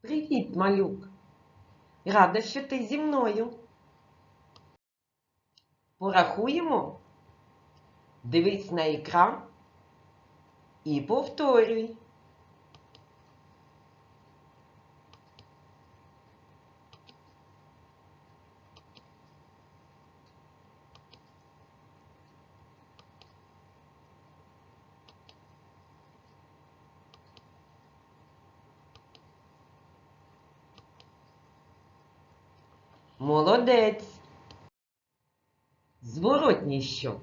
Привіт, малюк. Рада, що ти зі мною. Порахуємо. Дивись на екран і повторюй. Молодець. Зворотній щот.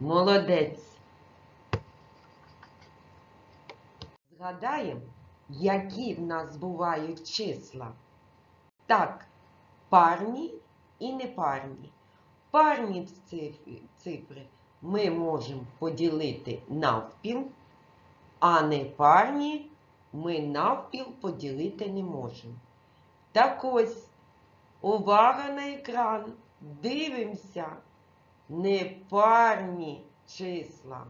Молодець. Згадаємо, які в нас бувають числа. Так, парні і непарні. Парні цифри, ми можемо поділити навпіл, а непарні ми навпіл поділити не можемо. Так ось, увага на екран, дивимося непарні числа.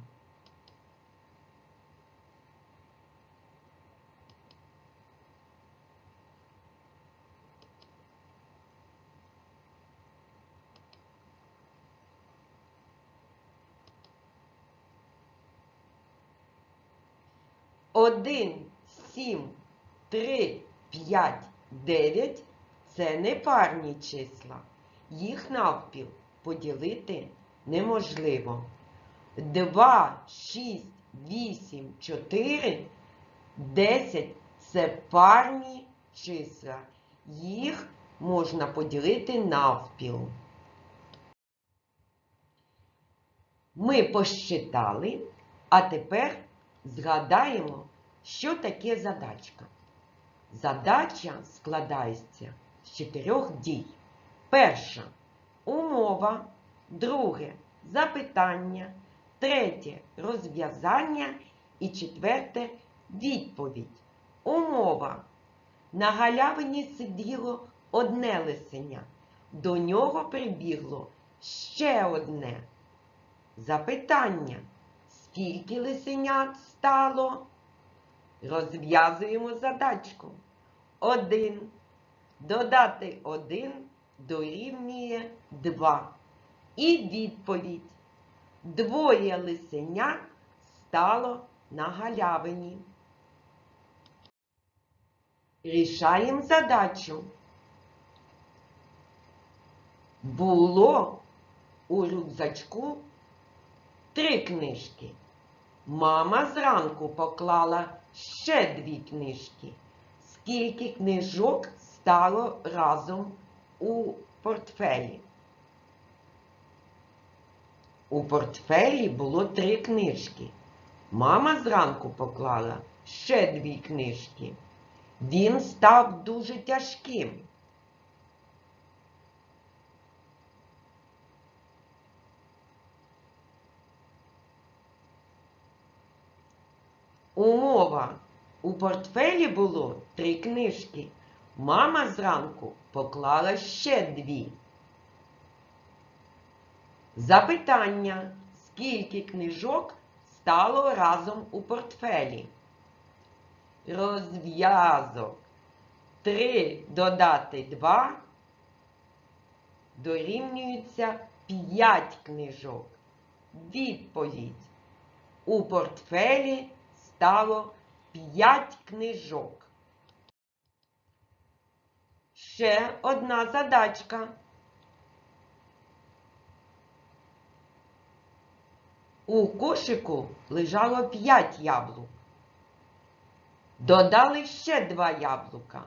Один, сім, три, п'ять, дев'ять це непарні числа. Їх навпіл поділити неможливо. Два, шість, вісім, чотири, десять це парні числа. Їх можна поділити навпіл. Ми посчитали, а тепер згадаємо, що таке задачка. Задача складається з чотирьох дій. Перша умова, друге запитання, третє розв'язання і четверте відповідь. Умова. На галявині сиділо одне лисеня. До нього прибігло ще одне. Запитання. Скільки лисенят стало? Розв'язуємо задачку. Один. Додати один дорівнює два. І відповідь. Двоє лисенят стало на галявині. Рішаємо задачу. Було у рюкзачку три книжки. Мама зранку поклала ще дві книжки. Скільки книжок стало разом у портфелі? У портфелі було три книжки. Мама зранку поклала ще дві книжки. Він став дуже тяжким. Умова. У портфелі було три книжки. Мама зранку поклала ще дві. Запитання. Скільки книжок стало разом у портфелі? Розв'язок. Три додати два дорівнюється п'ять книжок. Відповідь. У портфелі стало п'ять книжок. Ще одна задачка. У кошику лежало п'ять яблук. Додали ще два яблука.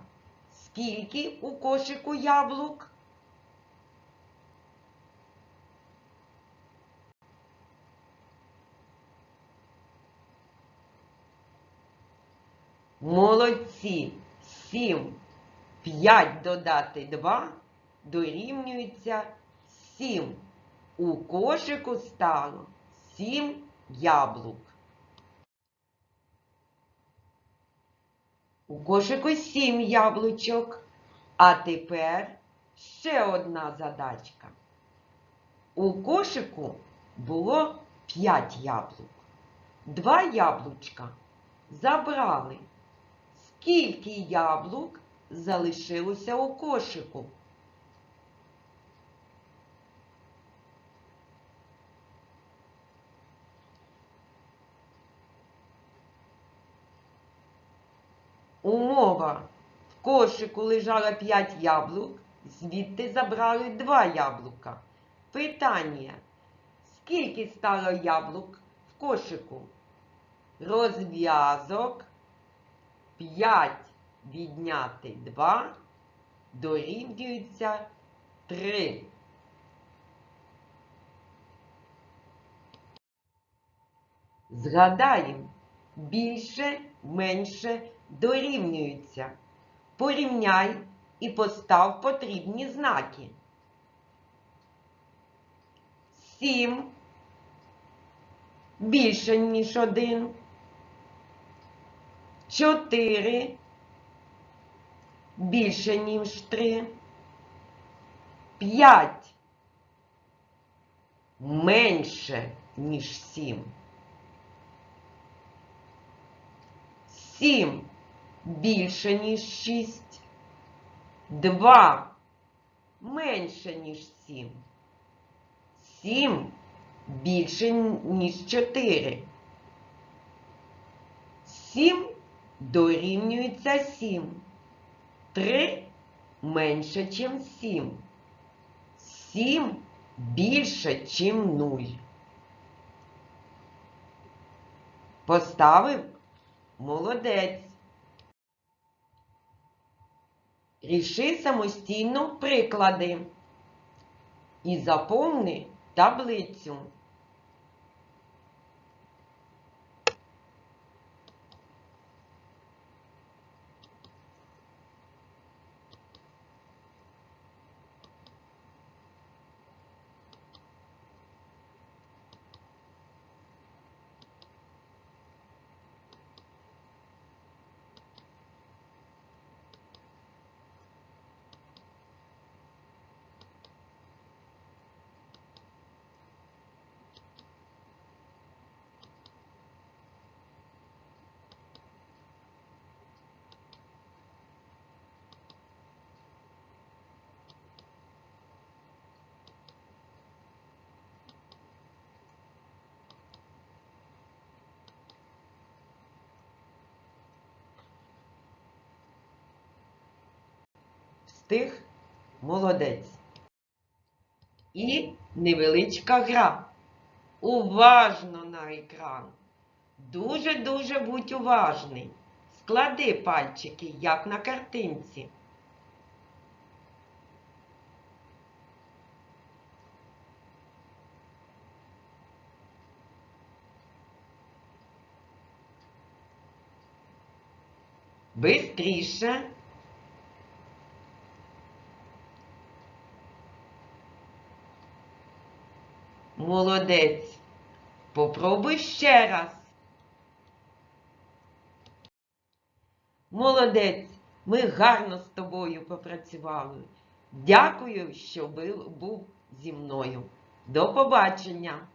Скільки у кошику яблук? Молодці. Сім. П'ять додати два дорівнюється сім. У кошику стало сім яблук. У кошику сім яблучок. А тепер ще одна задачка. У кошику було п'ять яблук. Два яблучка забрали. Скільки яблук залишилося у кошику? Умова. В кошику лежало 5 яблук, звідти забрали 2 яблука. Питання. Скільки стало яблук в кошику? Розв'язок 5 відняти 2 дорівнюється 3. Згадаємо, більше, менше дорівнюються. Порівняй і постав потрібні знаки. Сім більше, ніж один. Чотири більше, ніж три. П'ять менше, ніж сім. Сім більше, ніж шість. Два менше, ніж сім. Сім більше, ніж чотири. Сім дорівнюється сім. Три менше, чим сім. Сім більше, чим нуль. Поставив молодець. Ріши самостійно приклади і заповни таблицю. Встиг молодець. І невеличка гра. Уважно на екран. Дуже-дуже будь уважний. Склади пальчики, як на картинці. Бистріше. Молодець. Попробуй ще раз. Молодець. Ми гарно з тобою попрацювали. Дякую, що був зі мною. До побачення!